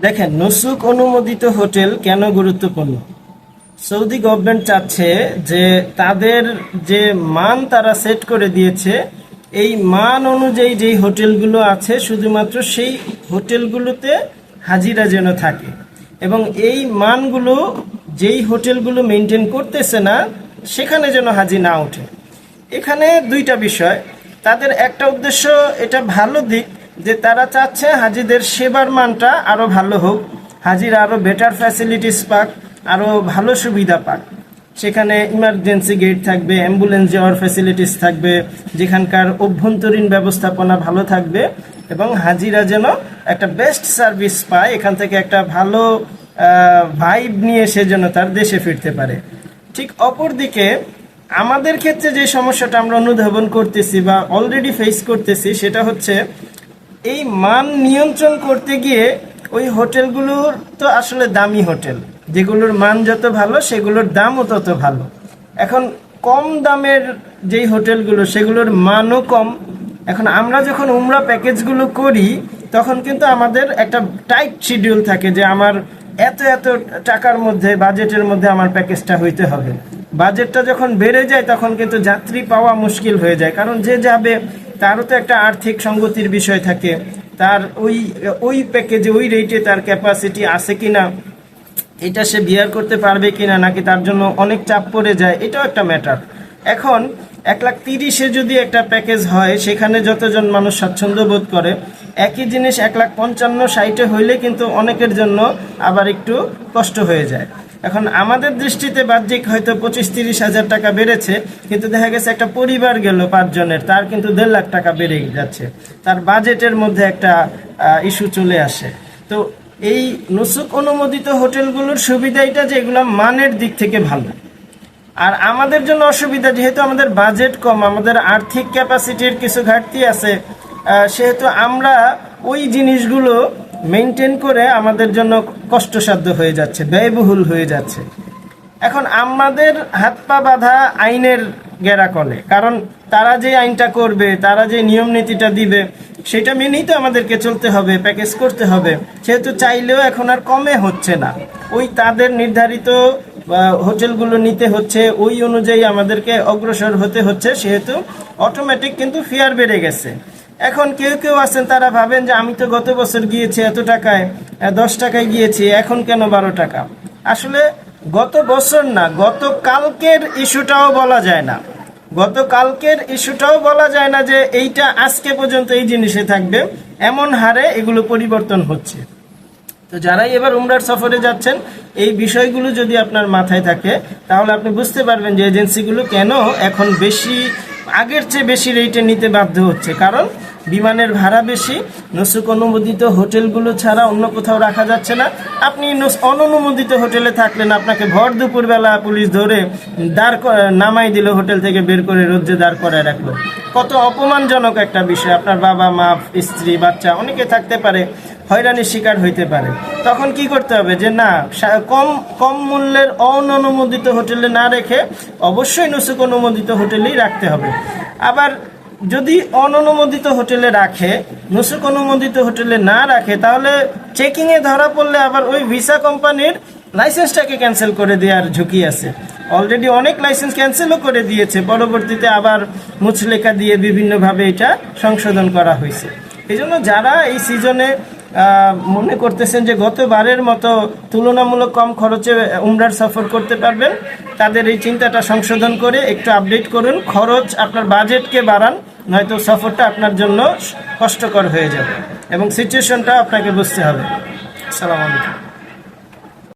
দেখেন, নুসুক অনুমোদিত হোটেল কেন গুরুত্বপূর্ণ? সৌদি গভর্নমেন্ট চাচ্ছে যে তাদের যে মান তারা সেট করে দিয়েছে, এই মান অনুযায়ী যেই হোটেলগুলো আছে, শুধুমাত্র সেই হোটেলগুলোতে হাজিরা যেন থাকে। এবং এই মানগুলো যেই হোটেলগুলো মেনটেন করতেছে না, সেখানে যেন হাজি না ওঠে। এখানে দুইটা বিষয়। তাদের একটা উদ্দেশ্য, এটা ভালো দিক যে তারা চাচ্ছে হাজিদের সেবার মানটা আরও ভালো হোক, হাজিরা আরও বেটার ফ্যাসিলিটিস পাক, আরও ভালো সুবিধা পাক। সেখানে ইমার্জেন্সি গেট থাকবে অ্যাম্বুলেন্স যাওয়ার ফ্যাসিলিটিস থাকবে, যেখানকার অভ্যন্তরীণ ব্যবস্থাপনা ভালো থাকবে এবং হাজিরা যেন একটা বেস্ট সার্ভিস পায়, এখান থেকে একটা ভালো ভাইব নিয়ে সে যেন তার দেশে ফিরতে পারে। ঠিক অপরদিকে আমাদের ক্ষেত্রে যে সমস্যাটা আমরা অনুধাবন করতেছি বা অলরেডি ফেস করতেছি, সেটা হচ্ছে এই মান নিয়ন্ত্রণ করতে গিয়ে ওই হোটেলগুলোর তো আসলে দামি হোটেল। যেগুলোর মান যত ভালো, সেগুলোর দামও তত ভালো। এখন কম দামের যেই হোটেলগুলো, সেগুলোর মানও কম। এখন আমরা যখন উমরা প্যাকেজগুলো করি, তখন কিন্তু আমাদের একটা টাইট শিডিউল থাকে যে আমার এত এত টাকার মধ্যে, বাজেটের মধ্যে আমার প্যাকেজটা হইতে হবে। বাজেটটা যখন বেড়ে যায়, তখন কিন্তু যাত্রী পাওয়া মুশকিল হয়ে যায়। কারণ যে যাবে তারও তো একটা আর্থিক সঙ্গতির বিষয় থাকে। তার ওই ওই প্যাকেজে ওই রেটে তার ক্যাপাসিটি আছে কি না এটা সে বিয়ার করতে পারবে কি না নাকি তার জন্য অনেক চাপ পড়ে যায়, এটাও একটা ম্যাটার এখন, এক লাখ তিরিশে যদি একটা প্যাকেজ হয়, সেখানে যতজন মানুষ স্বাচ্ছন্দ্য বোধ করে, একই জিনিস এক লাখ পঞ্চান্ন, ষাটে হইলে কিন্তু অনেকের জন্য আবার একটু কষ্ট হয়ে যায়। এখন আমাদের দৃষ্টিতে বাহ্যিক হয়তো পঁচিশ তিরিশ হাজার টাকা বেড়েছে, কিন্তু দেখা গেছে একটা পরিবার গেল পাঁচজনের, তার কিন্তু দেড় লাখ টাকা বেড়ে যাচ্ছে। তার বাজেটের মধ্যে একটা ইস্যু চলে আসে। তো এই নুসুক অনুমোদিত হোটেলগুলোর সুবিধা এটা যে এগুলো মানের দিক থেকে ভালো। আর আমাদের জন্য অসুবিধা, যেহেতু আমাদের বাজেট কম, আমাদের আর্থিক ক্যাপাসিটির কিছু ঘাটতি আছে সেহেতু আমরা ওই জিনিসগুলো মেনটেন করে আমাদের জন্য কষ্টসাধ্য হয়ে যাচ্ছে, ব্যয়বহুল হয়ে যাচ্ছে। এখন আমাদের হাত পা বাঁধা আইনের গেরাকলে কারণ তারা যে আইনটা করবে, তারা যে নিয়ম নীতিটা দিবে, সেটা মেনেই তো আমাদেরকে চলতে হবে, প্যাকেজ করতে হবে। সেহেতু চাইলেও এখন আর কমে হচ্ছে না। ওই তাদের নির্ধারিত হোটেলগুলো নিতে হচ্ছে, ওই অনুযায়ী আমাদেরকে অগ্রসর হতে হচ্ছে, সেহেতু অটোমেটিক কিন্তু ফেয়ার বেড়ে গেছে। এখন কেউ কেউ আছেন, তারা ভাবেন যে আমি তো গত বছর গিয়েছি এত টাকায় দশ টাকায় গিয়েছি, এখন কেন বারো টাকা? আসলে গত বছর না, গত কালকের ইস্যুটাও বলা যায় না। গত কালকের ইস্যুটাও বলা যায় না যে এইটা আজকে পর্যন্ত এই জিনিসে থাকবে, এমন হারে এগুলো পরিবর্তন হচ্ছে। তো যারাই এবার উমরার সফরে যাচ্ছেন, এই বিষয়গুলো যদি আপনার মাথায় থাকে, তাহলে আপনি বুঝতে পারবেন যে এজেন্সিগুলো কেন এখন বেশি, আগের চেয়ে বেশি রেটে নিতে বাধ্য হচ্ছে। কারণ বিমানের ভাড়া বেশি নসুক অনুমোদিত হোটেলগুলো ছাড়া অন্য কোথাও রাখা যাচ্ছে না। আপনি অননুমোদিত হোটেলে থাকলেন, আপনাকে ভর দুপুরবেলা পুলিশ ধরে দাঁড় নামাই দিল, হোটেল থেকে বের করে রোদ্রে দাঁড় করায় রাখল। কত অপমানজনক একটা বিষয়, আপনার বাবা, মা, স্ত্রী, বাচ্চা, অনেকে থাকতে পারে, হয়রানির শিকার হইতে পারে। তখন কি করতে হবে? যে না কম কম মূল্যের অননুমোদিত হোটেলে না রেখে অবশ্যই নুসুক অনুমোদিত হোটেলেই রাখতে হবে। আবার যদি অননুমোদিত হোটেলে রাখে, নুসুক অনুমোদিত হোটেলে না রাখে, তাহলে চেকিংয়ে ধরা পড়লে আবার ওই ভিসা কোম্পানির লাইসেন্সটাকে ক্যান্সেল করে দেওয়ার ঝুঁকি আছে। অলরেডি অনেক লাইসেন্স ক্যান্সেলও করে দিয়েছে, পরবর্তীতে আবার মুচলেখা দিয়ে বিভিন্নভাবে এটা সংশোধন করা হয়েছে। এই যারা এই সিজনে মনে করতেছেন যে গতবারের মতো তুলনামূলক কম খরচে উমরার সফর করতে পারবেন, তাদের এই চিন্তাটা সংশোধন করে একটু আপডেট করুন। খরচ আপনার বাজেটকে বাড়ান নয়তো সফরটা আপনার জন্য কষ্টকর হয়ে যাবে এবং সিচুয়েশনটা আপনাকে বুঝতে হবে। সালাম আলাইকুম।